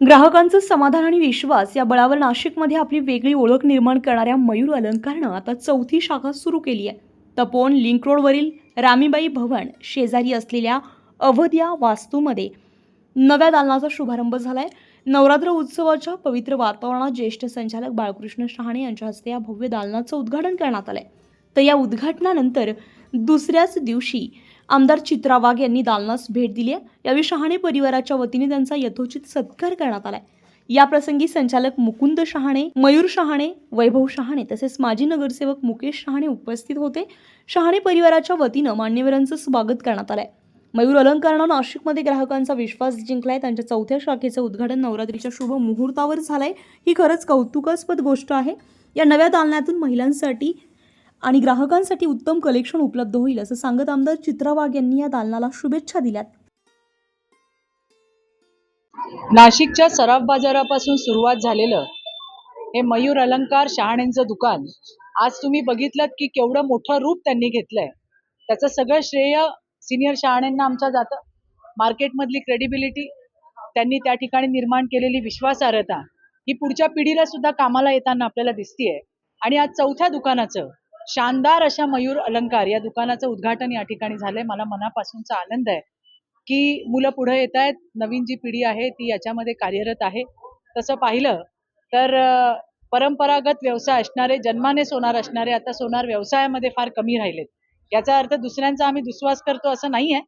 ग्राहकांचं समाधान आणि विश्वास या बळावर नाशिकमध्ये आपली वेगळी ओळख निर्माण करणाऱ्या मयूर अलंकारनं आता चौथी शाखा सुरू केली आहे. तपोन लिंक रोडवरील रामीबाई भवन शेजारी असलेल्या अवध या वास्तूमध्ये नव्या दालनाचा शुभारंभ झाला आहे नवरात्र उत्सवाच्या पवित्र वातावरणात ज्येष्ठ संचालक बाळकृष्ण शहाणे यांच्या हस्ते या भव्य दालनाचं उद्घाटन करण्यात आलं आहे तर या उद्घाटनानंतर दुसऱ्याच दिवशी आमदार चित्रा वाघ यांनी दालनास भेट दिली आहे. यावेळी शहाणे परिवाराच्या वतीने त्यांचा यथोचित सत्कार करण्यात आलाय. याप्रसंगी संचालक मुकुंद शहाणे मयूर शहाणे वैभव शहाणे तसेच माजी नगरसेवक मुकेश शहाणे उपस्थित होते. शहाणे परिवाराच्या वतीनं मान्यवरांचं स्वागत करण्यात आलंय. मयूर अलंकारानं नाशिकमध्ये ग्राहकांचा विश्वास जिंकलाय. त्यांच्या चौथ्या शाखेचं उद्घाटन नवरात्रीच्या शुभ मुहूर्तावर झालंय. ही खरंच कौतुकास्पद गोष्ट आहे. या नव्या दालनातून महिलांसाठी आणि ग्राहकांसाठी उत्तम कलेक्शन उपलब्ध होईल असं सांगत आमदार चित्रा वाघ यांनी या दालनाला शुभेच्छा दिल्यात. नाशिकच्या सराफ बाजारापासून सुरुवात झालेलं हे मयूर अलंकार शहाण्यांचं दुकान आज तुम्ही बघितलं की केवढं मोठं रूप त्यांनी घेतलंय. त्याचं सगळं श्रेय सिनियर शहाण्यांना आमच्या जातं. मार्केटमधली क्रेडिबिलिटी त्यांनी त्या ठिकाणी निर्माण केलेली विश्वासार्हता ही पुढच्या पिढीला सुद्धा कामाला येताना आपल्याला दिसतीये. आणि आज चौथ्या दुकानाचं शानदार अशा मयूर अलंकार या दुकानाचं उद्घाटन या ठिकाणी झालंय. मला मनापासूनचा आनंद आहे की मुलं पुढे येत आहेत. नवीन जी पिढी आहे ती याच्यामध्ये कार्यरत आहे. तसं पाहिलं तर परंपरागत व्यवसाय असणारे जन्माने सोनार असणारे आता सोनार व्यवसायामध्ये फार कमी राहिलेत. याचा अर्थ दुसऱ्यांचा आम्ही दुस्वास करतो असं नाही आहे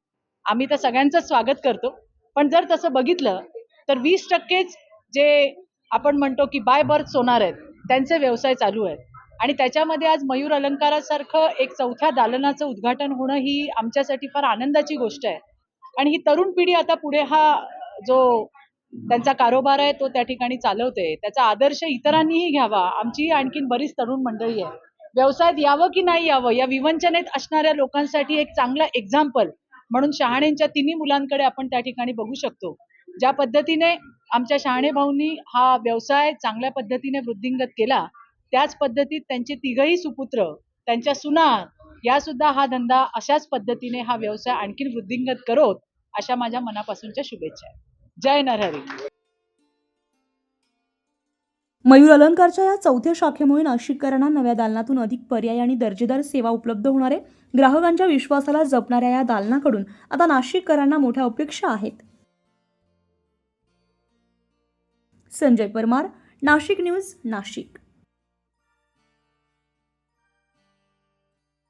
आम्ही तर सगळ्यांचं स्वागत करतो. पण जर तसं बघितलं तर वीस टक्केच जे आपण म्हणतो की बाय बर्थ सोनार आहेत त्यांचे व्यवसाय चालू आहेत. आणि त्याच्यामध्ये आज मयूर अलंकारासारखं एक चौथ्या दालनाचं उद्घाटन होणं ही आमच्यासाठी फार आनंदाची गोष्ट आहे. आणि ही तरुण पिढी आता पुढे हा जो त्यांचा कारोबार आहे तो त्या ठिकाणी चालवते. त्याचा आदर्श इतरांनीही घ्यावा. आमची आणखीन बरीच तरुण मंडळी आहे. व्यवसायात यावं की नाही यावं? या विवंचनेत असणाऱ्या लोकांसाठी एक चांगला एक्झाम्पल म्हणून शहाणेंच्या तिन्ही मुलांकडे आपण त्या ठिकाणी बघू शकतो. ज्या पद्धतीने आमच्या शहाणे भाऊंनी हा व्यवसाय चांगल्या पद्धतीने वृद्धिंगत केला त्याच पद्धतीत त्यांचे तिघही सुपुत्र त्यांच्या सुना या सुद्धा हा धंदा अशाच पद्धतीने हा व्यवसाय आणखी वृद्धिंगत करोत अशा माझ्या मनापासूनच्या शुभेच्छा जय नरहरी. मयूर अलंकारच्या या चौथ्या शाखेमुळे नाशिककरांना नव्या दालनातून अधिक पर्याय आणि दर्जेदार सेवा उपलब्ध होणार आहे. ग्राहकांच्या विश्वासाला जपणाऱ्या या दालनाकडून आता नाशिककरांना मोठ्या अपेक्षा आहेत. संजय परमार नाशिक न्यूज नाशिक.